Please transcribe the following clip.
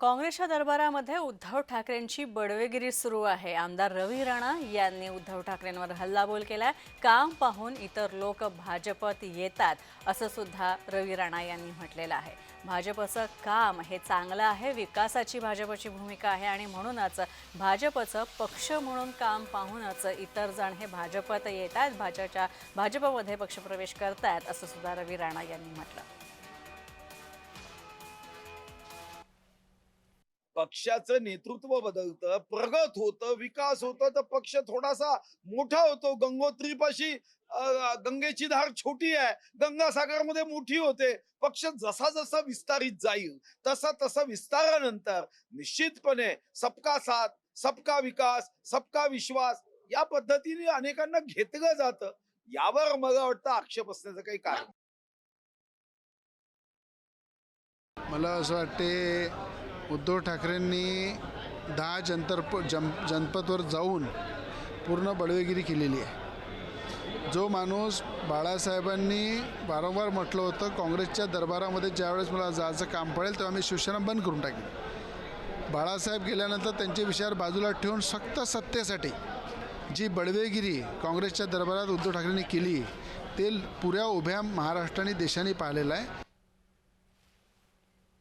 काँग्रेसच्या दरबारामध्ये उद्धव ठाकरेंची बडवेगिरी सुरू आहे. आमदार रवी राणा यांनी उद्धव ठाकरेंवर हल्लाबोल केला काम पाहून इतर लोक भाजपत येतात असं सुद्धा रवी राणा यांनी म्हटलेलं आहे. भाजपचं काम हे चांगलं आहे विकासाची भाजपची भूमिका आहे आणि म्हणूनच भाजपचं पक्ष म्हणून काम पाहूनच इतर जण हे भाजपत येत आहेत भाजपच्या भाजपमध्ये पक्षप्रवेश करतायत असं सुद्धा रवी राणा यांनी म्हटलं. पक्षाचं नेतृत्व बदलतं प्रगत होतं विकास होतं तर पक्ष थोडासा मोठा होतो. गंगोत्रीपाशी गंगेची धार छोटी आहे. गंगासागरमध्ये मोठी होते. पक्ष जसा जसा विस्तारित जाईल तसा तसा विस्तारानंतर निश्चितपणे सबका साथ सबका विकास सबका विश्वास या पद्धतीने अनेकांना घेतलं जातं. यावर मला वाटतं आक्षेप असण्याचं काही कारण मला असं वाटते उद्धव ठाकरेंनी दहा जंतरप जम जनपदवर जाऊन पूर्ण बडवेगिरी केलेली आहे. जो माणूस बाळासाहेबांनी वारंवार म्हटलं होतं काँग्रेसच्या दरबारामध्ये ज्यावेळेस मला जायचं काम पडेल तेव्हा मी शिवसेना बंद करून टाकेन. बाळासाहेब गेल्यानंतर त्यांचे विचार बाजूला ठेवून फक्त सत्तेसाठी जी बडवेगिरी काँग्रेसच्या दरबारात उद्धव ठाकरेंनी केली ते पुऱ्या उभ्या महाराष्ट्राने देशाने पाहिलेलं आहे.